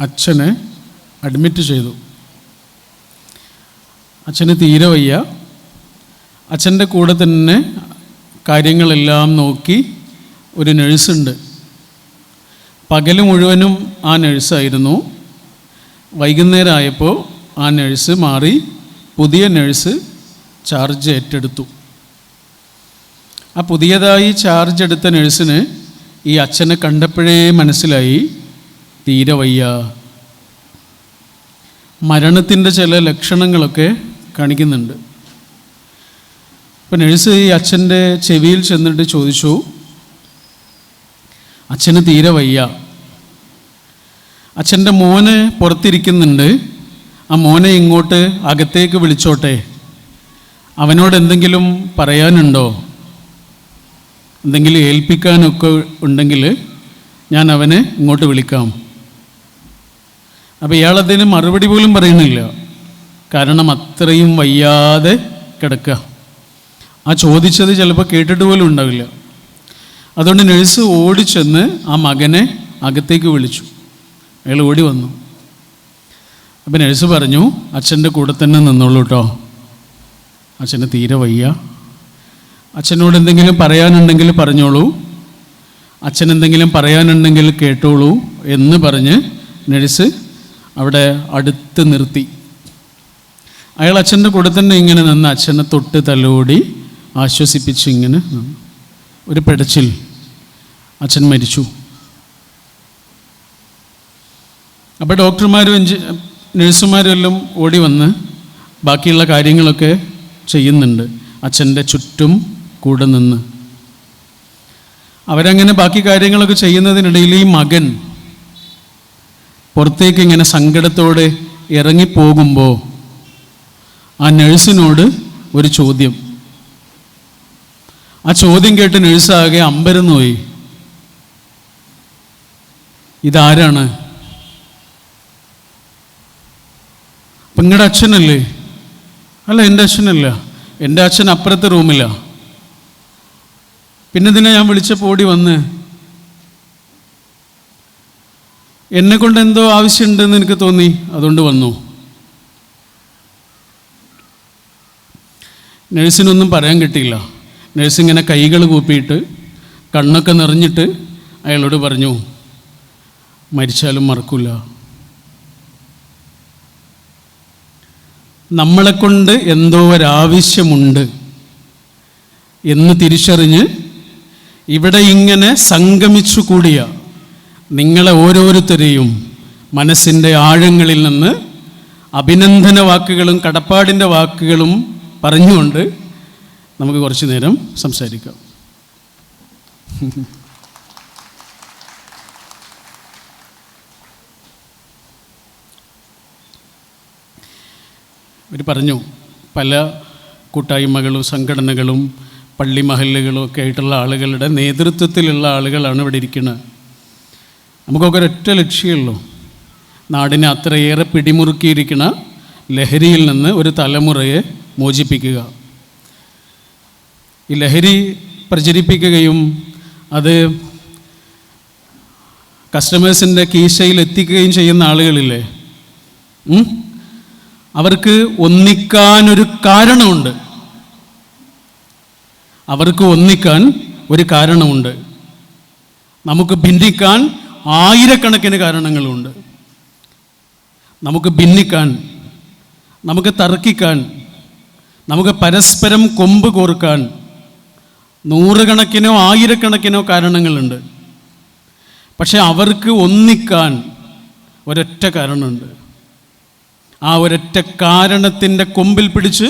അച്ഛനെ അഡ്മിറ്റ് ചെയ്തു. അച്ഛന് തീരെ വയ്യ. അച്ഛന്റെ കൂടെ തന്നെ കാര്യങ്ങളെല്ലാം നോക്കി ഒരു നഴ്സുണ്ട് പകൽ മുഴുവനും ആ നഴ്സായിരുന്നു വൈകുന്നേരം ആയപ്പോൾ ആ നഴ്സ് മാറി പുതിയ നഴ്സ് ചാർജ് ഏറ്റെടുത്തു. ആ പുതിയതായി ചാർജ് എടുത്ത നഴ്സിന് ഈ അച്ഛനെ കണ്ടപ്പോഴേ മനസ്സിലായി. തീരെ വയ്യ. മരണത്തിന്റെ ചില ലക്ഷണങ്ങളൊക്കെ കാണിക്കുന്നുണ്ട്. അപ്പം നഴ്സ് ഈ അച്ഛന്റെ ചെവിയിൽ ചെന്നിട്ട് ചോദിച്ചു അച്ഛന് തീരെ വയ്യ. അച്ഛന്റെ മോന് പുറത്തിരിക്കുന്നുണ്ട്. ആ മോനെ ഇങ്ങോട്ട് അകത്തേക്ക് വിളിച്ചോട്ടെ. അവനോട് എന്തെങ്കിലും പറയാനുണ്ടോ? എന്തെങ്കിലും ഏൽപ്പിക്കാനൊക്കെ ഉണ്ടെങ്കിൽ ഞാൻ അവനെ ഇങ്ങോട്ട് വിളിക്കാം. അപ്പോൾ അതിന് മറുപടി പോലും പറയുന്നില്ല. കാരണം അത്രയും വയ്യാതെ കിടക്കുക. ആ ചോദിച്ചത് ചിലപ്പോൾ കേട്ടിട്ട് പോലും ഉണ്ടാവില്ല. അതുകൊണ്ട് നഴ്സ് ഓടിച്ചെന്ന് ആ മകനെ അകത്തേക്ക് വിളിച്ചു. അയാൾ ഓടി വന്നു. അപ്പം നഴ്സ് പറഞ്ഞു അച്ഛന്റെ കൂടെ തന്നെ നിന്നോളൂ കേട്ടോ അച്ഛന് തീരെ വയ്യ. അച്ഛനോട് എന്തെങ്കിലും പറയാനുണ്ടെങ്കിൽ പറഞ്ഞോളൂ. അച്ഛൻ എന്തെങ്കിലും പറയാനുണ്ടെങ്കിൽ കേട്ടോളൂ എന്ന് പറഞ്ഞ് നഴ്സ് അവിടെ അടുത്ത് നിർത്തി. അയാൾ അച്ഛന്റെ കൂടെ തന്നെ ഇങ്ങനെ നിന്ന് അച്ഛനെ തൊട്ട് തലോടി ആശ്വസിപ്പിച്ച് ഇങ്ങനെ നിന്നു. ഒരു പെടച്ചിൽ. അച്ഛൻ മരിച്ചു. അപ്പോൾ ഡോക്ടർമാരും എഞ്ചി നഴ്സുമാരും എല്ലാം ഓടി വന്ന് ബാക്കിയുള്ള കാര്യങ്ങളൊക്കെ ചെയ്യുന്നുണ്ട്. അച്ഛന്റെ ചുറ്റും കൂടെ നിന്ന്. അവരങ്ങനെ ബാക്കി കാര്യങ്ങളൊക്കെ ചെയ്യുന്നതിനിടയിൽ ഈ മകൻ പുറത്തേക്ക് ഇങ്ങനെ സങ്കടത്തോടെ ഇറങ്ങിപ്പോകുമ്പോൾ ആ നഴ്സിനോട് ഒരു ചോദ്യം. ആ ചോദ്യം കേട്ട് നഴ്സാകെ അമ്പരന്ന് പോയി ഇതാരാണ്? അപ്പം നിങ്ങളുടെ അച്ഛനല്ലേ? അല്ല എന്റെ അച്ഛനല്ല. എന്റെ അച്ഛൻ അപ്പുറത്തെ റൂമിലാണ് പിന്നെ ഇതിനെ ഞാൻ വിളിച്ചപ്പോൾ ഓടി വന്ന്? എന്നെ കൊണ്ട് എന്തോ ആവശ്യമുണ്ടെന്ന് എനിക്ക് തോന്നി അതുകൊണ്ട് വന്നു. നഴ്സിനൊന്നും പറയാൻ കിട്ടിയില്ല. നഴ്സ് ഇങ്ങനെ കൈകൾ കൂപ്പിയിട്ട് കണ്ണൊക്കെ നിറഞ്ഞിട്ട് അയാളോട് പറഞ്ഞു മരിച്ചാലും മറക്കില്ല നമ്മളെക്കൊണ്ട് എന്തോ ഒരാവശ്യമുണ്ട് എന്ന് തിരിച്ചറിഞ്ഞ് ഇവിടെ ഇങ്ങനെ സംഗമിച്ചു കൂടിയ നിങ്ങളെ ഓരോരുത്തരെയും മനസ്സിന്റെ ആഴങ്ങളിൽ നിന്ന് അഭിനന്ദന വാക്കുകളും കടപ്പാടിന്റെ വാക്കുകളും പറഞ്ഞുകൊണ്ട് നമുക്ക് കുറച്ച് നേരം സംസാരിക്കാം. ഇവർ പറഞ്ഞു പല കൂട്ടായ്മകളും സംഘടനകളും പള്ളി മഹല്ലുകളും ഒക്കെ ആയിട്ടുള്ള ആളുകളുടെ നേതൃത്വത്തിലുള്ള ആളുകളാണ് ഇവിടെ ഇരിക്കുന്നത് നമുക്കൊക്കെ ഒരൊറ്റ ലക്ഷ്യമുള്ളൂ നാടിനെ അത്രയേറെ പിടിമുറുക്കിയിരിക്കുന്ന ലഹരിയിൽ നിന്ന് ഒരു തലമുറയെ മോചിപ്പിക്കുക. ഈ ലഹരി പ്രചരിപ്പിക്കുകയും അത് കസ്റ്റമേഴ്സിന്റെ കീശയിൽ എത്തിക്കുകയും ചെയ്യുന്ന ആളുകളില്ലേ? അവർക്ക് ഒന്നിക്കാനൊരു കാരണമുണ്ട്. അവർക്ക് ഒന്നിക്കാൻ ഒരു കാരണമുണ്ട്. നമുക്ക് ഭിന്നിക്കാൻ ആയിരക്കണക്കിന് കാരണങ്ങളുണ്ട്. നമുക്ക് ഭിന്നിക്കാൻ നമുക്ക് തർക്കിക്കാൻ നമുക്ക് പരസ്പരം കൊമ്പ് കോർക്കാൻ നൂറുകണക്കിനോ ആയിരക്കണക്കിനോ കാരണങ്ങളുണ്ട്. പക്ഷെ അവർക്ക് ഒന്നിക്കാൻ ഒരൊറ്റ കാരണമുണ്ട്. ആ ഒരൊറ്റ കാരണത്തിന്റെ കൊമ്പിൽ പിടിച്ച്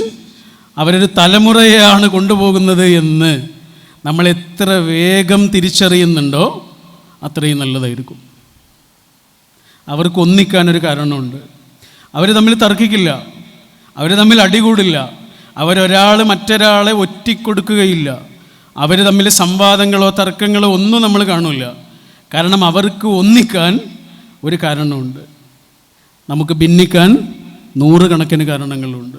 അവരൊരു തലമുറയാണ് കൊണ്ടുപോകുന്നത് എന്ന് നമ്മൾ എത്ര വേഗം തിരിച്ചറിയുന്നുണ്ടോ? അത്രയും നല്ലതായിരിക്കും. അവർക്ക് ഒന്നിക്കാനൊരു കാരണമുണ്ട്. അവർ തമ്മിൽ തർക്കിക്കില്ല. അവർ തമ്മിൽ അടികൂടില്ല. അവരൊരാൾ മറ്റൊരാളെ ഒറ്റിക്കൊടുക്കുകയില്ല. അവർ തമ്മിൽ സംവാദങ്ങളോ തർക്കങ്ങളോ ഒന്നും നമ്മൾ കാണില്ല കാരണം അവർക്ക് ഒന്നിക്കാൻ ഒരു കാരണമുണ്ട്. നമുക്ക് ഭിന്നിക്കാൻ നൂറുകണക്കിന് കാരണങ്ങളുണ്ട്.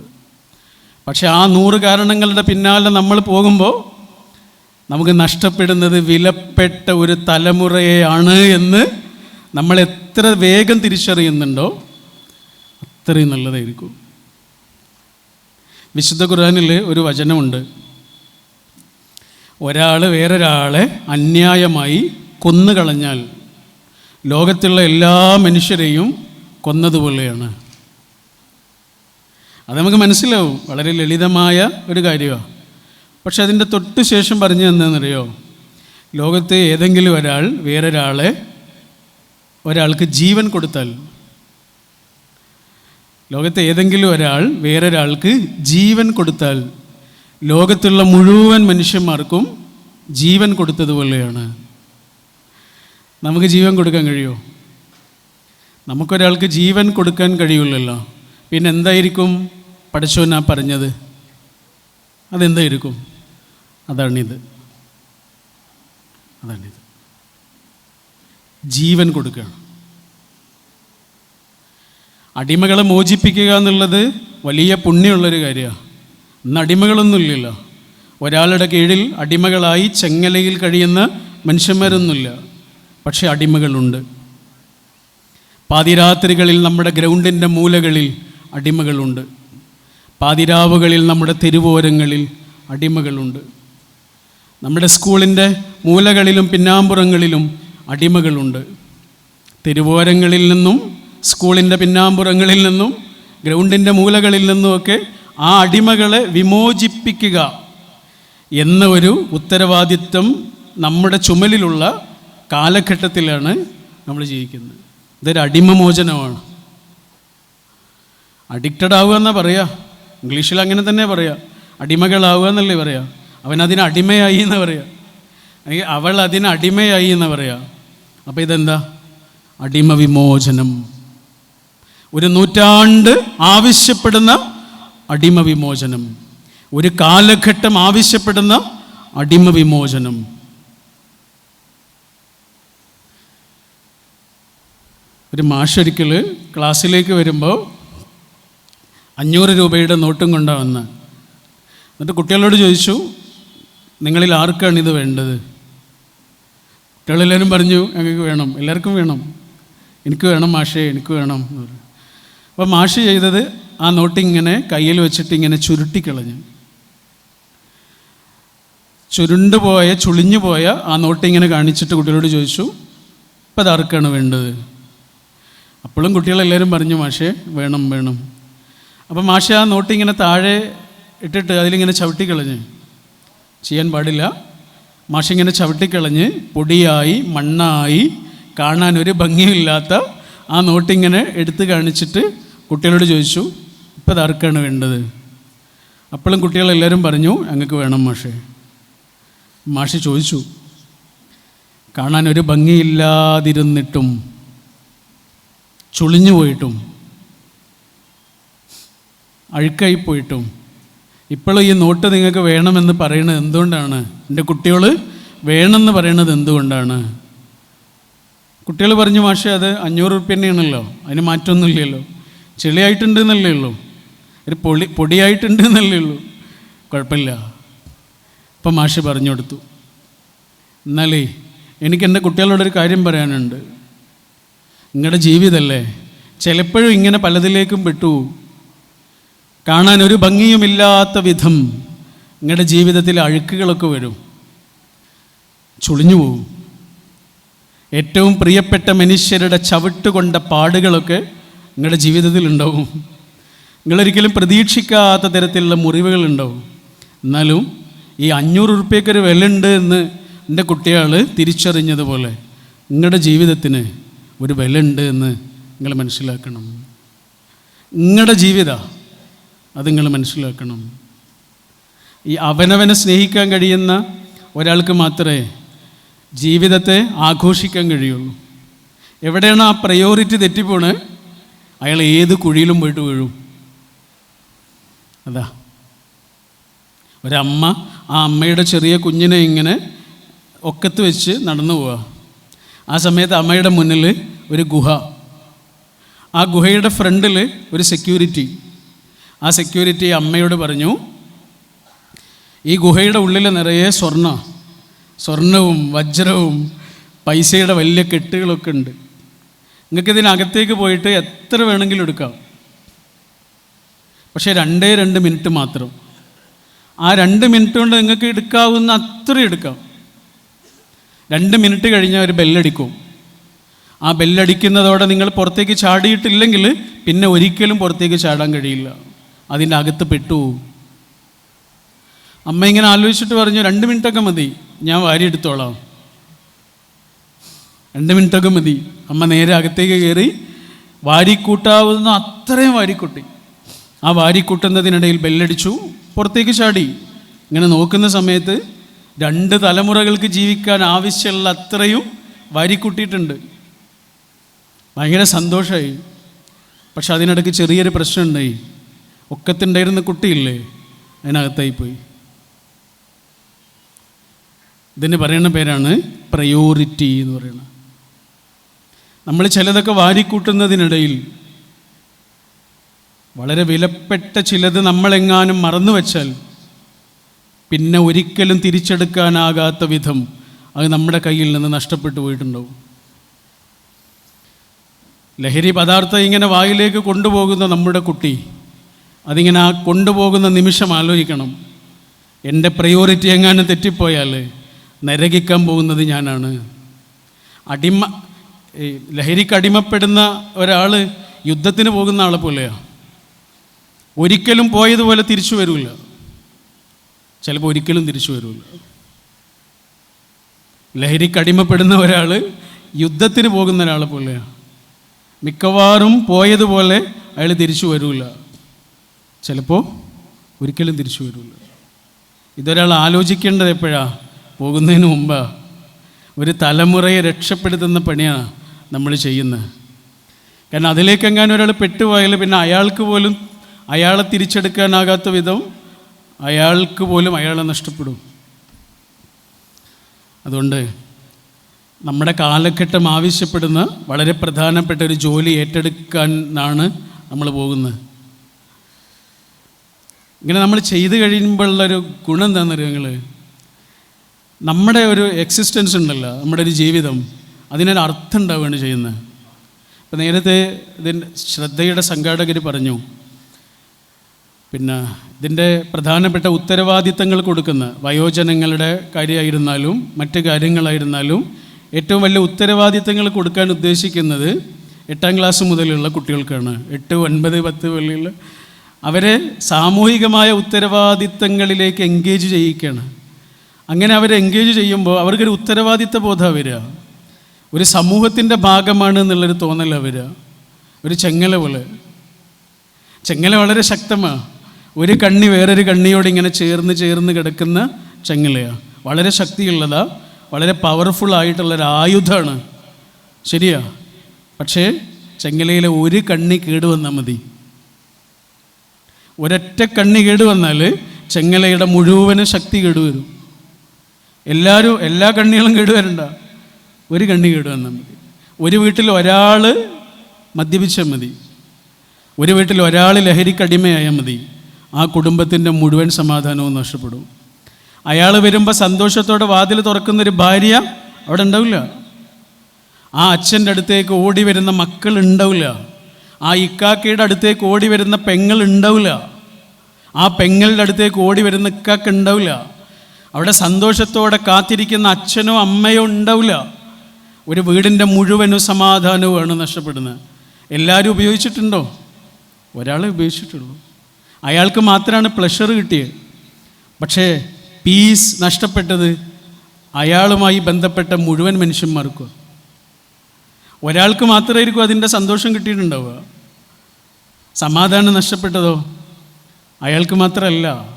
പക്ഷെ ആ നൂറ് കാരണങ്ങളുടെ പിന്നാലെ നമ്മൾ പോകുമ്പോൾ നമുക്ക് നഷ്ടപ്പെടുന്നത് വിലപ്പെട്ട ഒരു തലമുറയെയാണ് എന്ന് നമ്മൾ എത്ര വേഗം തിരിച്ചറിയുന്നുണ്ടോ അത്രയും നല്ലതായിരിക്കും. വിശുദ്ധ ഖുർആനിൽ ഒരു വചനമുണ്ട്. ഒരാൾ വേറൊരാളെ അന്യായമായി കൊന്നുകളഞ്ഞാൽ ലോകത്തുള്ള എല്ലാ മനുഷ്യരെയും കൊന്നതുപോലെയാണ് അത് നമുക്ക് മനസ്സിലാവും. വളരെ ലളിതമായ ഒരു കാര്യമാണ്. പക്ഷെ അതിന്റെ തൊട്ട് ശേഷം പറഞ്ഞു തന്നെന്നറിയോ ലോകത്തെ ഏതെങ്കിലും ഒരാൾ വേറൊരാളെ ഒരാൾക്ക് ജീവൻ കൊടുത്താൽ ലോകത്തെ ഏതെങ്കിലും ഒരാൾ വേറൊരാൾക്ക് ജീവൻ കൊടുത്താൽ ലോകത്തുള്ള മുഴുവൻ മനുഷ്യന്മാർക്കും ജീവൻ കൊടുത്തതുപോലെയാണ് നമുക്ക് ജീവൻ കൊടുക്കാൻ കഴിയുമോ നമുക്കൊരാൾക്ക് ജീവൻ കൊടുക്കാൻ കഴിയില്ലല്ലോ. പിന്നെ എന്തായിരിക്കും പഠിച്ചോനാ പറഞ്ഞത്. അതെന്തായിരിക്കും? അതാണിത്. അതാണിത്. ജീവൻ കൊടുക്കുകയാണ് അടിമകളെ മോചിപ്പിക്കുക എന്നുള്ളത് വലിയ പുണ്യമുള്ളൊരു കാര്യമാണ്. ഇന്ന് അടിമകളൊന്നുമില്ലല്ലോ. ഒരാളുടെ കീഴിൽ അടിമകളായി ചെങ്ങലയിൽ കഴിയുന്ന മനുഷ്യന്മാരൊന്നുമില്ല. പക്ഷേ അടിമകളുണ്ട്. പാതിരാത്രികളിൽ നമ്മുടെ ഗ്രൗണ്ടിന്റെ മൂലകളിൽ അടിമകളുണ്ട്. പാതിരാവുകളിൽ നമ്മുടെ തെരുവോരങ്ങളിൽ അടിമകളുണ്ട്. നമ്മുടെ സ്കൂളിന്റെ മൂലകളിലും പിന്നാമ്പുറങ്ങളിലും അടിമകളുണ്ട്. തെരുവോരങ്ങളിൽ നിന്നും സ്കൂളിന്റെ പിന്നാമ്പുറങ്ങളിൽ നിന്നും ഗ്രൗണ്ടിന്റെ മൂലകളിൽ നിന്നുമൊക്കെ ആ അടിമകളെ വിമോചിപ്പിക്കുക എന്ന ഒരു ഉത്തരവാദിത്വം നമ്മുടെ ചുമലിലുള്ള കാലഘട്ടത്തിലാണ് നമ്മൾ ജീവിക്കുന്നത്. ഇതൊരു അടിമമോചനമാണ്. അഡിക്റ്റഡ് ആവുക എന്നാ പറയാ. ഇംഗ്ലീഷിൽ അങ്ങനെ തന്നെ പറയാ. അടിമകളാവുക എന്നല്ലേ പറയാ. അവൻ അതിന് അടിമയായി എന്ന് പറയാ? അല്ലെങ്കിൽ അവൾ അതിന് അടിമയായി എന്ന് പറയാ? അപ്പോൾ ഇതെന്താ? അടിമ വിമോചനം. ഒരു നൂറ്റാണ്ട് ആവശ്യപ്പെടുന്ന അടിമ വിമോചനം. ഒരു കാലഘട്ടം ആവശ്യപ്പെടുന്ന അടിമ വിമോചനം. ഒരു മാഷൊരിക്കൽ ക്ലാസ്സിലേക്ക് വരുമ്പോൾ അഞ്ഞൂറ് രൂപയുടെ നോട്ടും കൊണ്ടാണ് വന്ന്. എന്നിട്ട് കുട്ടികളോട് ചോദിച്ചു നിങ്ങളിൽ ആർക്കാണ് ഇത് വേണ്ടത്? കുട്ടികളെല്ലാവരും പറഞ്ഞു ഞങ്ങൾക്ക് വേണം എല്ലാവർക്കും വേണം. എനിക്ക് വേണം മാഷേ എനിക്ക് വേണം. എന്ന് പറഞ്ഞു. അപ്പോൾ മാഷ് ചെയ്തത് ആ നോട്ട് ഇങ്ങനെ കയ്യിൽ വെച്ചിട്ട് ഇങ്ങനെ ചുരുട്ടിക്കളഞ്ഞു. ചുരുണ്ടുപോയ ചുളിഞ്ഞു പോയ ആ നോട്ട് ഇങ്ങനെ കാണിച്ചിട്ട് കുട്ടികളോട് ചോദിച്ചു ഇപ്പം അത് ആർക്കാണ് വേണ്ടത്? അപ്പോഴും കുട്ടികളെല്ലാവരും പറഞ്ഞു മാഷേ വേണം വേണം. അപ്പം മാഷ ആ നോട്ട് ഇങ്ങനെ താഴെ ഇട്ടിട്ട് അതിലിങ്ങനെ ചവിട്ടിക്കളഞ്ഞ്. ചെയ്യാൻ പാടില്ല. മാഷിങ്ങനെ ചവിട്ടിക്കളഞ്ഞ് പൊടിയായി മണ്ണായി കാണാൻ ഒരു ഭംഗിയില്ലാത്ത ആ നോട്ടിങ്ങനെ എടുത്ത് കാണിച്ചിട്ട് കുട്ടികളോട് ചോദിച്ചു ഇപ്പം ആർക്കാണ് വേണ്ടത്? അപ്പോഴും കുട്ടികളെല്ലാവരും പറഞ്ഞു ഞങ്ങൾക്ക് വേണം മാഷെ. മാഷി ചോദിച്ചു കാണാൻ ഒരു ഭംഗിയില്ലാതിരുന്നിട്ടും ചുളിഞ്ഞു പോയിട്ടും അഴുക്കായി പോയിട്ടും ഇപ്പോഴും ഈ നോട്ട് നിങ്ങൾക്ക് വേണമെന്ന് പറയുന്നത് എന്തുകൊണ്ടാണ്? എന്റെ കുട്ടികൾ വേണമെന്ന് പറയുന്നത് എന്തുകൊണ്ടാണ്? കുട്ടികൾ പറഞ്ഞു മാഷെ അത് അഞ്ഞൂറ് റുപ്യ തന്നെയാണല്ലോ. അതിന് മാറ്റമൊന്നുമില്ലല്ലോ. ചെളിയായിട്ടുണ്ട് എന്നല്ലേ ഉള്ളൂ. ഒരു പൊളി പൊടിയായിട്ടുണ്ട് എന്നല്ലേ ഉള്ളൂ. കുഴപ്പമില്ല. ഇപ്പം മാഷ് പറഞ്ഞു കൊടുത്തു. എന്നാലേ എനിക്ക് എന്റെ കുട്ടികളോടൊരു കാര്യം പറയാനുണ്ട്. നിങ്ങളുടെ ജീവിതമല്ലേ ചിലപ്പോഴും ഇങ്ങനെ പലതിലേക്കും പെട്ടു. കാണാൻ ഒരു ഭംഗിയുമില്ലാത്ത വിധം നിങ്ങളുടെ ജീവിതത്തിൽ അഴുക്കുകളൊക്കെ വരും. ചുളിഞ്ഞു പോവും. ഏറ്റവും പ്രിയപ്പെട്ട മനുഷ്യരുടെ ചവിട്ടുകൊണ്ട പാടുകളൊക്കെ നിങ്ങളുടെ ജീവിതത്തിൽ ഉണ്ടാവും. നിങ്ങളൊരിക്കലും പ്രതീക്ഷിക്കാത്ത തരത്തിലുള്ള മുറിവുകൾ ഉണ്ടാവും. എന്നാലും ഈ അഞ്ഞൂറ് ഉറുപ്പ്യക്കൊരു വിലയുണ്ട് എന്ന് എന്റെ കുട്ടികൾ തിരിച്ചറിഞ്ഞതുപോലെ നിങ്ങളുടെ ജീവിതത്തിന് ഒരു വിലയുണ്ട് എന്ന് നിങ്ങൾ മനസ്സിലാക്കണം. നിങ്ങളുടെ ജീവിത അത് നിങ്ങൾ മനസ്സിലാക്കണം. ഈ അവനവനെ സ്നേഹിക്കാൻ കഴിയുന്ന ഒരാൾക്ക് മാത്രമേ ജീവിതത്തെ ആഘോഷിക്കാൻ കഴിയുള്ളൂ. എവിടെയാണ് ആ പ്രയോറിറ്റി തെറ്റിപ്പോണ്? അയാൾ ഏത് കുഴിയിലും പോയിട്ട് വീഴും. അതാ. ഒരമ്മ ആ അമ്മയുടെ ചെറിയ കുഞ്ഞിനെ ഇങ്ങനെ ഒക്കത്ത് വെച്ച് നടന്നു പോവുക ആ സമയത്ത് അമ്മയുടെ മുന്നിൽ ഒരു ഗുഹ. ആ ഗുഹയുടെ ഫ്രണ്ടിൽ ഒരു സെക്യൂരിറ്റി ആ സെക്യൂരിറ്റി അമ്മയോട് പറഞ്ഞു ഈ ഗുഹയുടെ ഉള്ളിൽ നിറയെ സ്വർണ സ്വർണവും വജ്രവും പൈസയുടെ വലിയ കെട്ടുകളൊക്കെ ഉണ്ട്. നിങ്ങൾക്ക് ഇതിനകത്തേക്ക് പോയിട്ട് എത്ര വേണമെങ്കിലും എടുക്കാം. പക്ഷേ രണ്ടേ രണ്ട് മിനിറ്റ് മാത്രം. ആ രണ്ട് മിനിറ്റ് കൊണ്ട് നിങ്ങൾക്ക് എടുക്കാവുന്ന അത്രയും എടുക്കാം. രണ്ട് മിനിറ്റ് കഴിഞ്ഞാൽ ഒരു ബെല്ലടിക്കും. ആ ബെല്ലടിക്കുന്നതോടെ നിങ്ങൾ പുറത്തേക്ക് ചാടിയിട്ടില്ലെങ്കിൽ പിന്നെ ഒരിക്കലും പുറത്തേക്ക് ചാടാൻ കഴിയില്ല. അതിന്റെ അകത്ത് പെട്ടു. അമ്മ ഇങ്ങനെ ആലോചിച്ചിട്ട് പറഞ്ഞു രണ്ട് മിനിറ്റൊക്കെ മതി ഞാൻ വാരി എടുത്തോളാം. രണ്ട് മിനിറ്റൊക്കെ മതി. അമ്മ നേരെ അകത്തേക്ക് കയറി വാരിക്കൂട്ടാവുന്ന അത്രയും വാരിക്കൂട്ടി. ആ വാരിക്കൂട്ടുന്നതിനിടയിൽ ബെല്ലടിച്ചു പുറത്തേക്ക് ചാടി. ഇങ്ങനെ നോക്കുന്ന സമയത്ത് രണ്ട് തലമുറകൾക്ക് ജീവിക്കാൻ ആവശ്യമുള്ള അത്രയും വാരിക്കൂട്ടിയിട്ടുണ്ട്. ഭയങ്കര സന്തോഷമായി പക്ഷെ അതിനിടയ്ക്ക് ചെറിയൊരു പ്രശ്നം ഉണ്ടായി ഒക്കത്തുണ്ടായിരുന്ന കുട്ടിയില്ലേ? അതിനകത്തായി പോയി ഇതിന് പറയുന്ന പേരാണ് പ്രയോറിറ്റി എന്ന് പറയുന്നത്. നമ്മൾ ചിലതൊക്കെ വാരിക്കൂട്ടുന്നതിനിടയിൽ വളരെ വിലപ്പെട്ട ചിലത് നമ്മളെങ്ങാനും മറന്നു വച്ചാൽ പിന്നെ ഒരിക്കലും തിരിച്ചെടുക്കാനാകാത്ത വിധം അത് നമ്മുടെ കയ്യിൽ നിന്ന് നഷ്ടപ്പെട്ടു പോയിട്ടുണ്ടാവും. ലഹരി പദാർത്ഥം ഇങ്ങനെ വായിലേക്ക് കൊണ്ടുപോകുന്ന നമ്മുടെ കുട്ടി അതിങ്ങനെ ആ കൊണ്ടുപോകുന്ന നിമിഷം ആലോചിക്കണം. എന്റെ പ്രയോറിറ്റി എങ്ങാനും തെറ്റിപ്പോയാൽ നരകിക്കാൻ പോകുന്നത് ഞാനാണ്. അടിമ ലഹരിക്ക് അടിമപ്പെടുന്ന ഒരാൾ യുദ്ധത്തിന് പോകുന്ന ആളെ പോലെയാണ് ഒരിക്കലും പോയതുപോലെ തിരിച്ചു വരില്ല ചിലപ്പോൾ ഒരിക്കലും തിരിച്ചു വരില്ല ലഹരിക്ക് അടിമപ്പെടുന്ന ഒരാൾ യുദ്ധത്തിന് പോകുന്ന ഒരാളെ പോലെയാണ് മിക്കവാറും പോയതുപോലെ അയാൾ തിരിച്ചു വരില്ല ചിലപ്പോൾ ഒരിക്കലും തിരിച്ചു വരില്ല ഇതൊരാൾ ആലോചിക്കേണ്ടത് എപ്പോഴാ? പോകുന്നതിന് മുമ്പ്. ഒരു തലമുറയെ രക്ഷപ്പെടുത്തുന്ന പണിയാണ് നമ്മൾ ചെയ്യുന്നത് കാരണം അതിലേക്കെങ്ങാനും ഒരാൾ പെട്ടുപോയാൽ പിന്നെ അയാൾക്ക് പോലും അയാളെ തിരിച്ചെടുക്കാനാകാത്ത വിധം അയാൾക്ക് പോലും അയാളെ നഷ്ടപ്പെടും. അതുകൊണ്ട് നമ്മുടെ കാലഘട്ടം ആവശ്യപ്പെടുന്ന വളരെ പ്രധാനപ്പെട്ട ഒരു ജോലി ഏറ്റെടുക്കാനാണ് നമ്മൾ പോകുന്നത് ഇങ്ങനെ നമ്മൾ ചെയ്തു കഴിയുമ്പോഴുള്ളൊരു ഗുണം എന്താണെന്നറിയോ നിങ്ങൾ നമ്മുടെ ഒരു എക്സിസ്റ്റൻസ് ഉണ്ടല്ലോ നമ്മുടെ ഒരു ജീവിതം അതിനൊരു അർത്ഥം ഉണ്ടാവുകയാണ് ചെയ്യുന്നത്. ഇപ്പം നേരത്തെ ഇതിന്റെ ശ്രദ്ധയുടെ സംഘാടകർ പറഞ്ഞു പിന്നെ ഇതിന്റെ പ്രധാനപ്പെട്ട ഉത്തരവാദിത്തങ്ങൾ കൊടുക്കുന്ന വയോജനങ്ങളുടെ കാര്യമായിരുന്നാലും മറ്റ് കാര്യങ്ങളായിരുന്നാലും ഏറ്റവും വലിയ ഉത്തരവാദിത്തങ്ങൾ കൊടുക്കാൻ ഉദ്ദേശിക്കുന്നത് എട്ടാം ക്ലാസ് മുതലുള്ള കുട്ടികൾക്കാണ്. എട്ട് ഒൻപത് പത്ത് വരെയുള്ള അവരെ സാമൂഹികമായ ഉത്തരവാദിത്തങ്ങളിലേക്ക് എൻഗേജ് ചെയ്യിക്കുകയാണ്. അങ്ങനെ അവരെ എൻഗേജ് ചെയ്യുമ്പോൾ അവർക്കൊരു ഉത്തരവാദിത്ത ബോധം വരിക. ഒരു സമൂഹത്തിന്റെ ഭാഗമാണ് എന്നുള്ളൊരു തോന്നൽ വരിക. ഒരു ചെങ്ങല പോലെ. ചെങ്ങല വളരെ ശക്തമാണ് ഒരു കണ്ണി വേറൊരു കണ്ണിയോട് ഇങ്ങനെ ചേർന്ന് ചേർന്ന് കിടക്കുന്ന ചെങ്ങലയാണ് വളരെ ശക്തിയുള്ളതാണ് വളരെ പവർഫുൾ ആയിട്ടുള്ളൊരു ആയുധമാണ് ശരിയാ? പക്ഷേ ചെങ്ങലയിലെ ഒരു കണ്ണി കേടുവന്നാൽ മതി. ഒരൊറ്റ കണ്ണി കേടുവന്നാൽ ചെങ്ങലയുടെ മുഴുവനും ശക്തി കേടുവരും എല്ലാവരും എല്ലാ കണ്ണികളും കേടുവരണ്ട ഒരു കണ്ണി കേടുവന്നാൽ മതി. ഒരു വീട്ടിൽ ഒരാൾ മദ്യപിച്ചാൽ മതി. ഒരു വീട്ടിൽ ഒരാൾ ലഹരിക്കടിമയായാൽ മതി. ആ കുടുംബത്തിന്റെ മുഴുവൻ സമാധാനവും നഷ്ടപ്പെടും. അയാൾ വരുമ്പോൾ സന്തോഷത്തോടെ വാതിൽ തുറക്കുന്നൊരു ഭാര്യ അവിടെ ഉണ്ടാവില്ല. ആ അച്ഛന്റെ അടുത്തേക്ക് ഓടി വരുന്ന മക്കൾ ഉണ്ടാവില്ല. ആ ഇക്കാക്കയുടെ അടുത്തേക്ക് ഓടി വരുന്ന പെങ്ങൾ ഉണ്ടാവില്ല. ആ പെങ്ങളുടെ അടുത്തേക്ക് ഓടി വരുന്ന ഇക്കാക്ക ഉണ്ടാവില്ല. അവിടെ സന്തോഷത്തോടെ കാത്തിരിക്കുന്ന അച്ഛനോ അമ്മയോ ഉണ്ടാവില്ല. ഒരു വീടിന്റെ മുഴുവനും സമാധാനവുമാണ് നഷ്ടപ്പെടുന്നത്. എല്ലാവരും ഉപയോഗിച്ചിട്ടുണ്ടോ? ഒരാളെ ഉപയോഗിച്ചിട്ടുള്ളൂ. അയാൾക്ക് മാത്രമാണ് പ്ലഷർ കിട്ടിയത്. പക്ഷേ പീസ് നഷ്ടപ്പെട്ടത് അയാളുമായി ബന്ധപ്പെട്ട മുഴുവൻ മനുഷ്യന്മാർക്കും. ഒരാൾക്ക് മാത്രമായിരിക്കും അതിന്റെ സന്തോഷം കിട്ടിയിട്ടുണ്ടാവുക. സമാധാനം നഷ്ടപ്പെട്ടതോ? അയാൾക്ക് മാത്രമല്ല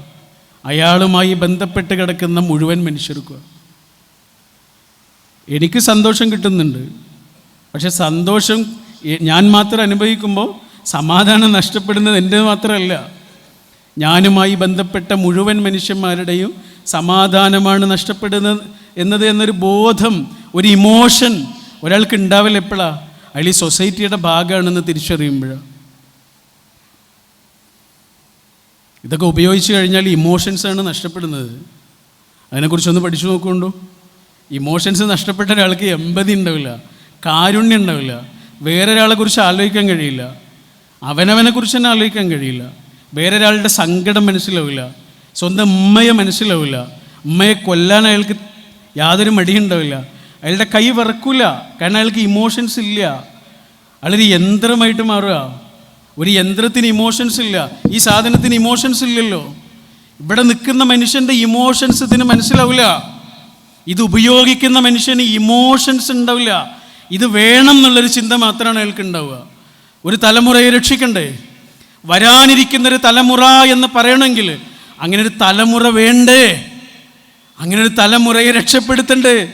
അയാളുമായി ബന്ധപ്പെട്ട് കിടക്കുന്ന മുഴുവൻ മനുഷ്യർക്കും. എനിക്ക് സന്തോഷം കിട്ടുന്നുണ്ട്. പക്ഷെ സന്തോഷം ഞാൻ മാത്രം അനുഭവിക്കുമ്പോൾ സമാധാനം നഷ്ടപ്പെടുന്നത് എന്റെ മാത്രമല്ല. ഞാനുമായി ബന്ധപ്പെട്ട മുഴുവൻ മനുഷ്യന്മാരുടെയും സമാധാനമാണ് നഷ്ടപ്പെടുന്നത് എന്നത് എന്നൊരു ബോധം ഒരു ഇമോഷൻ ഒരാൾക്ക് ഉണ്ടാവില്ല എപ്പോഴാണ് അയാൾ ഈ സൊസൈറ്റിയുടെ ഭാഗമാണെന്ന് തിരിച്ചറിയുമ്പോഴാണ് ഇതൊക്കെ ഉപയോഗിച്ച് കഴിഞ്ഞാൽ ഇമോഷൻസാണ് നഷ്ടപ്പെടുന്നത്. അതിനെക്കുറിച്ചൊന്ന് പഠിച്ചു നോക്കുകയുണ്ടോ ഇമോഷൻസ് നഷ്ടപ്പെട്ട ഒരാൾക്ക് എമ്പതി ഉണ്ടാവില്ല കാരുണ്യം ഉണ്ടാവില്ല വേറൊരാളെ കുറിച്ച് ആലോചിക്കാൻ കഴിയില്ല അവനവനെ കുറിച്ച് തന്നെ ആലോചിക്കാൻ കഴിയില്ല വേറെ വേറൊരാളുടെ സങ്കടം മനസ്സിലാവില്ല സ്വന്തം ഉമ്മയെ മനസ്സിലാവില്ല ഉമ്മയെ കൊല്ലാൻ അയാൾക്ക് യാതൊരു മടിയുണ്ടാവില്ല അയാളുടെ കൈ വിറക്കില്ല കാരണം അയാൾക്ക് ഇമോഷൻസ് ഇല്ല. അയാളൊരു യന്ത്രമായിട്ട് മാറുക. ഒരു യന്ത്രത്തിന് ഇമോഷൻസ് ഇല്ല. ഈ സാധനത്തിന് ഇമോഷൻസ് ഇല്ലല്ലോ. ഇവിടെ നിൽക്കുന്ന മനുഷ്യന്റെ ഇമോഷൻസ് ഇതിന് മനസ്സിലാവില്ല. ഇത് ഉപയോഗിക്കുന്ന മനുഷ്യന് ഇമോഷൻസ് ഉണ്ടാവില്ല. ഇത് വേണം എന്നുള്ളൊരു ചിന്ത മാത്രമാണ് അയാൾക്ക് ഉണ്ടാവുക. ഒരു തലമുറയെ രക്ഷിക്കണ്ടേ? വരാനിരിക്കുന്നൊരു തലമുറ എന്ന് പറയണമെങ്കിൽ അങ്ങനെ ഒരു തലമുറ വേണ്ടേ? അങ്ങനെ ഒരു തലമുറയെ രക്ഷപ്പെടുത്തണ്ടേ?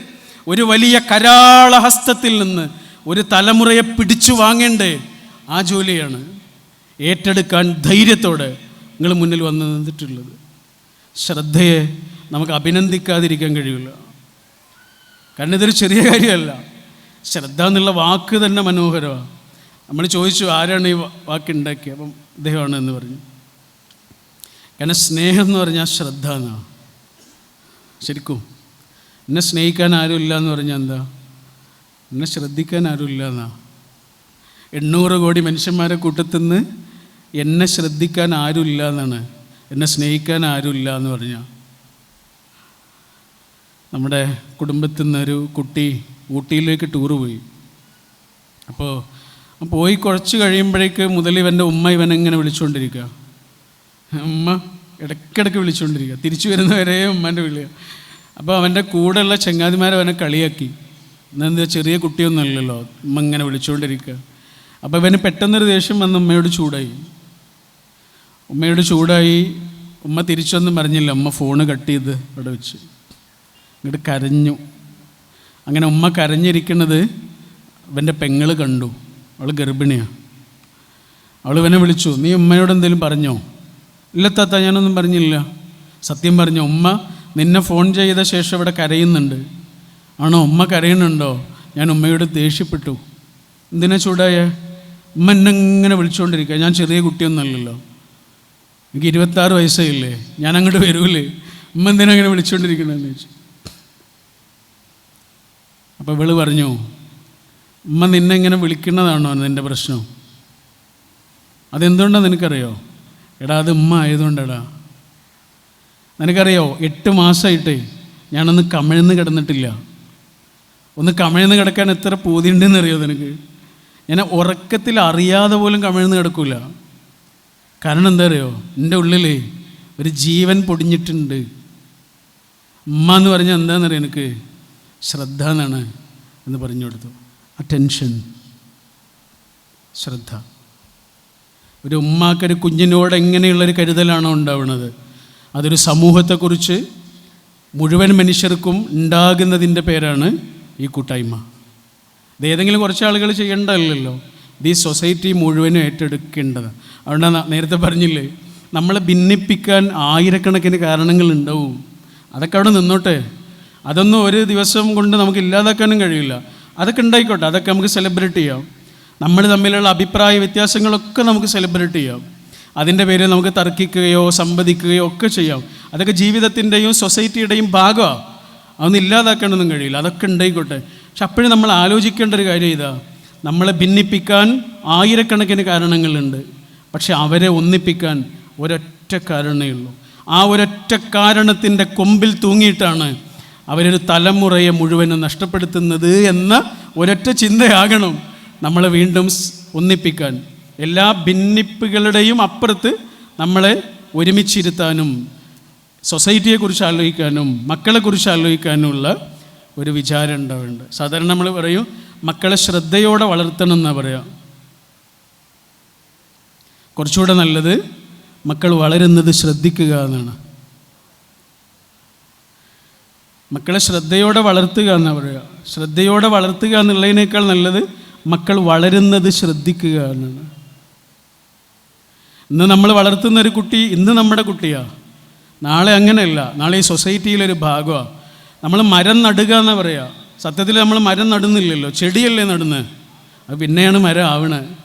ഒരു വലിയ കരാളഹസ്തത്തിൽ നിന്ന് ഒരു തലമുറയെ പിടിച്ചു വാങ്ങേണ്ടേ? ആ ജോലിയാണ്. ഏറ്റെടുക്കാൻ ധൈര്യത്തോടെ നിങ്ങൾ മുന്നിൽ വന്ന് നിന്നിട്ടുള്ളത്. ശ്രദ്ധയെ നമുക്ക് അഭിനന്ദിക്കാതിരിക്കാൻ കഴിയില്ല. കാരണം ഇതൊരു ചെറിയ കാര്യമല്ല. ശ്രദ്ധ എന്നുള്ള വാക്ക് തന്നെ മനോഹരമാണ് നമ്മൾ ചോദിച്ചു ആരാണ് ഈ വാക്കുണ്ടാക്കിയത് അപ്പം ഇദ്ദേഹമാണ് എന്ന് പറഞ്ഞു. കാരണം സ്നേഹം എന്ന് പറഞ്ഞാൽ ശ്രദ്ധ എന്നാണ് ശരിക്കും. എന്നെ സ്നേഹിക്കാൻ ആരുമില്ല എന്ന് പറഞ്ഞാൽ എന്താ? എന്നെ ശ്രദ്ധിക്കാൻ ആരുമില്ല എന്നാ. എണ്ണൂറ് കോടി മനുഷ്യന്മാരെ കൂട്ടത്തിന്ന് എന്നെ ശ്രദ്ധിക്കാൻ ആരുമില്ല എന്നാണ്. എന്നെ സ്നേഹിക്കാൻ ആരുമില്ല എന്ന് പറഞ്ഞാൽ നമ്മുടെ കുടുംബത്തിൽ നിന്നൊരു കുട്ടി ഊട്ടിയിലേക്ക് ടൂറ് പോയി. അപ്പോൾ പോയി കുറച്ച് കഴിയുമ്പോഴേക്ക് മുതൽ ഇവന്റെ ഉമ്മ ഇവനെങ്ങനെ വിളിച്ചുകൊണ്ടിരിക്കുക. ഉമ്മ ഇടയ്ക്കിടയ്ക്ക് വിളിച്ചുകൊണ്ടിരിക്കുക. തിരിച്ചു വരുന്നവരെ ഉമ്മന്റെ വിളിയ. അപ്പോൾ അവന്റെ കൂടെയുള്ള ചങ്ങാതിമാരെ അവനെ കളിയാക്കി. എന്നെന്താ ചെറിയ കുട്ടിയൊന്നുമല്ലല്ലോ ഉമ്മ ഇങ്ങനെ വിളിച്ചുകൊണ്ടിരിക്കുക. അപ്പോൾ ഇവന് പെട്ടെന്നൊരു ദേഷ്യം വന്ന് ഉമ്മയോട് ചൂടായി. ഉമ്മയോട് ചൂടായി ഉമ്മ തിരിച്ചൊന്നും പറഞ്ഞില്ല. ഉമ്മ ഫോണ് കട്ട് ചെയ്ത് അവിടെ വെച്ച്. ഇങ്ങോട്ട് കരഞ്ഞു. അങ്ങനെ ഉമ്മ കരഞ്ഞിരിക്കുന്നത് ഇവന്റെ പെങ്ങൾ കണ്ടു. അവൾ ഗർഭിണിയാണ് അവൾ ഇവനെ വിളിച്ചു നീ ഉമ്മയോട് എന്തെങ്കിലും പറഞ്ഞോ? ഇല്ല താത്ത ഞാനൊന്നും പറഞ്ഞില്ല. സത്യം പറഞ്ഞു ഉമ്മ നിന്നെ ഫോൺ ചെയ്ത ശേഷം ഇവിടെ കരയുന്നുണ്ട്. ആണോ? ഉമ്മ കരയുന്നുണ്ടോ? ഞാൻ ഉമ്മയോട് ദേഷ്യപ്പെട്ടു. എന്തിനാ ചൂടായ? ഉമ്മ എന്നെ ഇങ്ങനെ വിളിച്ചുകൊണ്ടിരിക്കുക ഞാൻ ചെറിയ കുട്ടിയൊന്നുമല്ലല്ലോ എനിക്ക് ഇരുപത്താറ് വയസ്സായില്ലേ? ഞാൻ അങ്ങോട്ട് വരൂലേ? ഉമ്മ എന്തിനാ അങ്ങനെ വിളിച്ചുകൊണ്ടിരിക്കണമെന്ന് ചോദിച്ചു. അപ്പോൾ ഇവൾ പറഞ്ഞു ഉമ്മ നിന്നെ ഇങ്ങനെ വിളിക്കുന്നതാണോ നിന്റെ പ്രശ്നം? അതെന്തുകൊണ്ടാണ് നിനക്കറിയോ? എടാ അത് ഉമ്മ ആയതുകൊണ്ടടാ. നിനക്കറിയോ എട്ട് മാസമായിട്ട് ഞാനൊന്ന് കമിഴ്ന്ന് കിടന്നിട്ടില്ല. ഒന്ന് കമിഴ്ന്ന് കിടക്കാൻ എത്ര പൂതിയുണ്ടെന്ന് അറിയോ നിനക്ക്? ഞാൻ ഉറക്കത്തിൽ അറിയാതെ പോലും കമിഴ്ന്ന് കിടക്കൂല. കാരണം എന്താ അറിയോ? എന്റെ ഉള്ളിൽ ഒരു ജീവൻ പൊടിഞ്ഞിട്ടുണ്ട്. ഉമ്മ എന്ന് പറഞ്ഞാൽ എന്താണെന്നറിയാം എനിക്ക്? ശ്രദ്ധ എന്നാണ് എന്ന് പറഞ്ഞു കൊടുത്തു. അറ്റൻഷൻ ശ്രദ്ധ. ഒരു ഉമ്മാക്കൊരു കുഞ്ഞിനോട് എങ്ങനെയുള്ളൊരു കരുതലാണോ ഉണ്ടാവുന്നത്? അതൊരു സമൂഹത്തെക്കുറിച്ച് മുഴുവൻ മനുഷ്യർക്കും ഉണ്ടാകുന്നതിന്റെ പേരാണ് ഈ കൂട്ടായ്മ. ഇത് ഏതെങ്കിലും കുറച്ച് ആളുകൾ ചെയ്യേണ്ടതല്ലോ ഇത് ഈ സൊസൈറ്റി മുഴുവനും ഏറ്റെടുക്കേണ്ടത് അതുകൊണ്ടാണ് നേരത്തെ പറഞ്ഞില്ലേ നമ്മളെ ഭിന്നിപ്പിക്കാൻ ആയിരക്കണക്കിന് കാരണങ്ങൾ ഉണ്ടാവും അതൊക്കെ അവിടെ നിന്നോട്ടെ. അതൊന്നും ഒരു ദിവസം കൊണ്ട് നമുക്ക് ഇല്ലാതാക്കാനും കഴിയില്ല. അതൊക്കെ ഉണ്ടായിക്കോട്ടെ അതൊക്കെ നമുക്ക് സെലിബ്രേറ്റ് ചെയ്യാം. നമ്മൾ തമ്മിലുള്ള അഭിപ്രായ വ്യത്യാസങ്ങളൊക്കെ നമുക്ക് സെലിബ്രേറ്റ് ചെയ്യാം. അതിന്റെ പേരിൽ നമുക്ക് തർക്കിക്കുകയോ സംവദിക്കുകയോ ഒക്കെ ചെയ്യാം. അതൊക്കെ ജീവിതത്തിന്റെയും സൊസൈറ്റിയുടെയും ഭാഗമാണ് അതൊന്നും ഇല്ലാതാക്കാനൊന്നും കഴിയില്ല. അതൊക്കെ ഉണ്ടായിക്കോട്ടെ. പക്ഷെ അപ്പോഴും നമ്മൾ ആലോചിക്കേണ്ട ഒരു കാര്യം ഇതാ. നമ്മളെ ഭിന്നിപ്പിക്കാൻ ആയിരക്കണക്കിന് കാരണങ്ങളുണ്ട്. പക്ഷെ അവരെ ഒന്നിപ്പിക്കാൻ ഒരൊറ്റ കാരണമേ ഉള്ളൂ. ആ ഒരൊറ്റ കാരണത്തിന്റെ കൊമ്പിൽ തൂങ്ങിയിട്ടാണ് അവരൊരു തലമുറയെ മുഴുവനും നഷ്ടപ്പെടുത്തുന്നത് എന്ന ഒരൊറ്റ ചിന്തയാകണം നമ്മളെ വീണ്ടും ഒന്നിപ്പിക്കാൻ. എല്ലാ ഭിന്നിപ്പുകളുടെയും അപ്പുറത്ത് നമ്മളെ ഒരുമിച്ചിരുത്താനും സൊസൈറ്റിയെക്കുറിച്ച് ആലോചിക്കാനും മക്കളെക്കുറിച്ച് ആലോചിക്കാനുമുള്ള ഒരു വിചാരം ഉണ്ടാവുന്നുണ്ട് സാധാരണ നമ്മൾ പറയും മക്കളെ ശ്രദ്ധയോടെ വളർത്തണം എന്നാണ് പറയാം. കുറച്ചുകൂടെ നല്ലത് മക്കൾ വളരുന്നത് ശ്രദ്ധിക്കുക എന്നാണ്. മക്കളെ ശ്രദ്ധയോടെ വളർത്തുക എന്നാണ് പറയുക. ശ്രദ്ധയോടെ വളർത്തുക എന്നുള്ളതിനേക്കാൾ നല്ലത് മക്കൾ വളരുന്നത് ശ്രദ്ധിക്കുക എന്നാണ്. ഇന്ന് നമ്മൾ വളർത്തുന്ന ഒരു കുട്ടി ഇന്ന് നമ്മുടെ കുട്ടിയാണ് നാളെ അങ്ങനെയല്ല. നാളെ ഈ സൊസൈറ്റിയിലൊരു ഭാഗമാണ് നമ്മൾ മരം നടുക എന്നാണ് പറയുക സത്യത്തിൽ നമ്മൾ മരം നടുന്നില്ലല്ലോ. ചെടിയല്ലേ നടുന്നത് അത് പിന്നെയാണ് മരം ആവണത്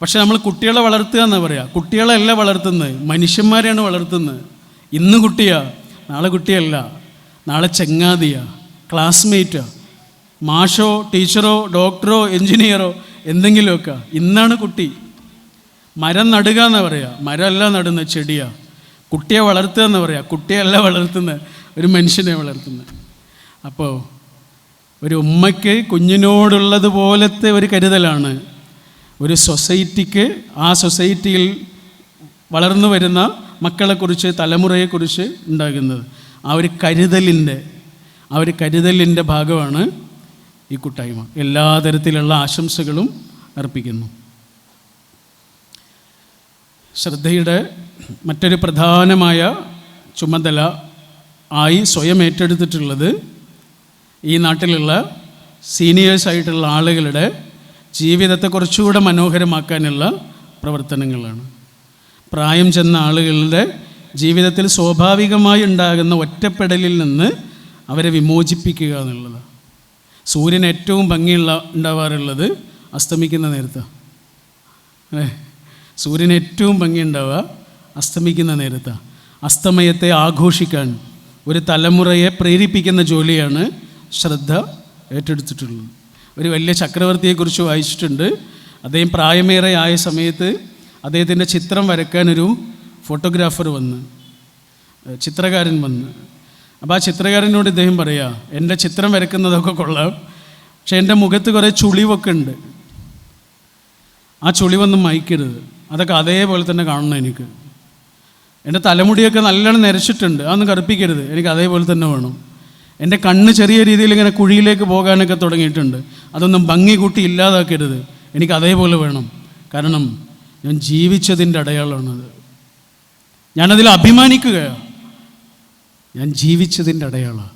പക്ഷെ നമ്മൾ കുട്ടികളെ വളർത്തുക എന്നാ പറയുക കുട്ടികളെയല്ല വളർത്തുന്നത്. മനുഷ്യന്മാരെയാണ് വളർത്തുന്നത്. ഇന്ന് കുട്ടിയാ നാളെ കുട്ടിയല്ല. നാളെ ചെങ്ങാതിയാ ക്ലാസ്മേറ്റാ മാഷോ ടീച്ചറോ ഡോക്ടറോ എൻജിനീയറോ എന്തെങ്കിലുമൊക്കെ. ഇന്നാണ് കുട്ടി. മരം നടുക എന്ന് പറയുക മരമല്ല നടുന്ന ചെടിയാ. കുട്ടിയെ വളർത്തുക എന്ന് പറയുക കുട്ടിയല്ല വളർത്തുന്ന ഒരു മനുഷ്യനെ വളർത്തുന്നത്. അപ്പോൾ ഒരു ഉമ്മയ്ക്ക് കുഞ്ഞിനോടുള്ളത് പോലത്തെ ഒരു കരുതലാണ് ഒരു സൊസൈറ്റിക്ക് ആ സൊസൈറ്റിയിൽ വളർന്നു വരുന്ന മക്കളെക്കുറിച്ച് തലമുറയെക്കുറിച്ച് ഉണ്ടാകുന്നത്. ആ ഒരു കരുതലിന്റെ ആ ഒരു കരുതലിന്റെ ഭാഗമാണ് ഈ കൂട്ടായ്മ. എല്ലാ തരത്തിലുള്ള ആശംസകളും അർപ്പിക്കുന്നു. ശ്രദ്ധയുടെ മറ്റൊരു പ്രധാനമായ ചുമതല ആയി സ്വയം ഏറ്റെടുത്തിട്ടുള്ളത് ഈ നാട്ടിലുള്ള സീനിയേഴ്സായിട്ടുള്ള ആളുകളുടെ ജീവിതത്തെ കുറച്ചുകൂടെ മനോഹരമാക്കാനുള്ള പ്രവർത്തനങ്ങളാണ്. പ്രായം ചെന്ന ആളുകളുടെ ജീവിതത്തിൽ സ്വാഭാവികമായി ഉണ്ടാകുന്ന ഒറ്റപ്പെടലിൽ നിന്ന് അവരെ വിമോചിപ്പിക്കുക എന്നുള്ളത് സൂര്യൻ ഏറ്റവും ഭംഗിയുള്ള ഉണ്ടാവാറുള്ളത് അസ്തമിക്കുന്ന നേരത്താണ്. അല്ലേ? സൂര്യൻ ഏറ്റവും ഭംഗി ഉണ്ടാവുക അസ്തമിക്കുന്ന നേരത്താണ്. അസ്തമയത്തെ ആഘോഷിക്കാൻ ഒരു തലമുറയെ പ്രേരിപ്പിക്കുന്ന ജോലിയാണ് ശ്രദ്ധ ഏറ്റെടുത്തിട്ടുള്ളത്. ഒരു വലിയ ചക്രവർത്തിയെക്കുറിച്ച് വായിച്ചിട്ടുണ്ട്. അദ്ദേഹം പ്രായമേറെ ആയ സമയത്ത് അദ്ദേഹത്തിന്റെ ചിത്രം വരയ്ക്കാനൊരു ഫോട്ടോഗ്രാഫർ വന്ന് ചിത്രകാരൻ വന്ന്. അപ്പോൾ ആ ചിത്രകാരനോട് ഇദ്ദേഹം പറയാ എന്റെ ചിത്രം വരയ്ക്കുന്നതൊക്കെ കൊള്ളാം പക്ഷെ എന്റെ മുഖത്ത് കുറേ ചുളിവൊക്കെ ഉണ്ട്. ആ ചുളിവൊന്നും മയക്കരുത്. അതൊക്കെ അതേപോലെ തന്നെ കാണണം എനിക്ക്. എന്റെ തലമുടിയൊക്കെ നല്ലോണം നിരച്ചിട്ടുണ്ട്. അതൊന്നും കറുപ്പിക്കരുത്. എനിക്ക് അതേപോലെ തന്നെ വേണം. എന്റെ കണ്ണ് ചെറിയ രീതിയിൽ ഇങ്ങനെ കുഴിയിലേക്ക് പോകാനൊക്കെ തുടങ്ങിയിട്ടുണ്ട്. അതൊന്നും ഭംഗി കൂട്ടി ഇല്ലാതാക്കരുത്. എനിക്ക് അതേപോലെ വേണം. കാരണം ഞാൻ ജീവിച്ചതിന്റെ അടയാളമാണത്. ഞാനതിൽ അഭിമാനിക്കുകയാണ് ഞാൻ ജീവിച്ചതിന്റെ അടയാളമാണ്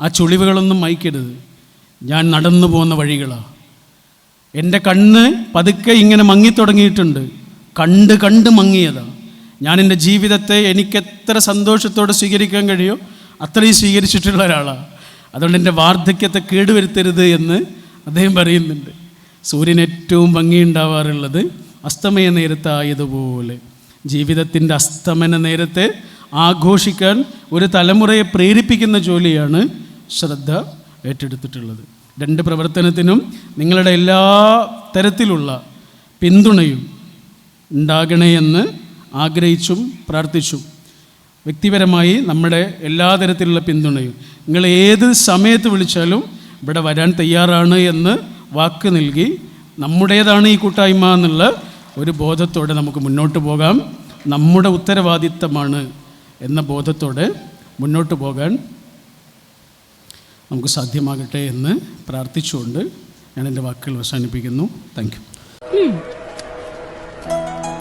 ആ ചുളിവുകളൊന്നും മയക്കരുത്. ഞാൻ നടന്നു പോകുന്ന വഴികളാണ് എന്റെ കണ്ണ് പതുക്കെ ഇങ്ങനെ മങ്ങിത്തുടങ്ങിയിട്ടുണ്ട് കണ്ട് കണ്ട് മങ്ങിയതാണ് ഞാൻ എന്റെ ജീവിതത്തെ എനിക്കെത്ര സന്തോഷത്തോടെ സ്വീകരിക്കാൻ കഴിയോ? അത്രയും സ്വീകരിച്ചിട്ടുള്ള ഒരാളാണ്. അതുകൊണ്ട് എന്റെ വാർദ്ധക്യത്തെ കേടുവരുത്തരുത് എന്ന് അദ്ദേഹം പറയുന്നുണ്ട്. സൂര്യൻ ഏറ്റവും ഭംഗിയുണ്ടാവാറുള്ളത് അസ്തമയ നേരത്തായതുപോലെ ജീവിതത്തിന്റെ അസ്തമന നേരത്തെ ആഘോഷിക്കാൻ ഒരു തലമുറയെ പ്രേരിപ്പിക്കുന്ന ജോലിയാണ് ശ്രദ്ധ ഏറ്റെടുത്തിട്ടുള്ളത്. രണ്ട് പ്രവർത്തനത്തിനും നിങ്ങളുടെ എല്ലാ തരത്തിലുള്ള പിന്തുണയും ഉണ്ടാകണേ എന്ന് ആഗ്രഹിച്ചും പ്രാർത്ഥിച്ചും വ്യക്തിപരമായി നമ്മുടെ എല്ലാ തരത്തിലുള്ള പിന്തുണയും. നിങ്ങൾ ഏത് സമയത്ത് വിളിച്ചാലും ഇവിടെ വരാൻ തയ്യാറാണ് എന്ന് വാക്ക് നൽകി നമ്മുടേതാണ് ഈ കൂട്ടായ്മ എന്നുള്ള ഒരു ബോധത്തോടെ നമുക്ക് മുന്നോട്ട് പോകാം. നമ്മുടെ ഉത്തരവാദിത്തമാണ് എന്ന ബോധത്തോടെ മുന്നോട്ട് പോകാൻ നമുക്ക് സാധ്യമാകട്ടെ എന്ന് പ്രാർത്ഥിച്ചുകൊണ്ട് ഞാൻ എന്റെ വാക്കുകൾ അവസാനിപ്പിക്കുന്നു. Thank you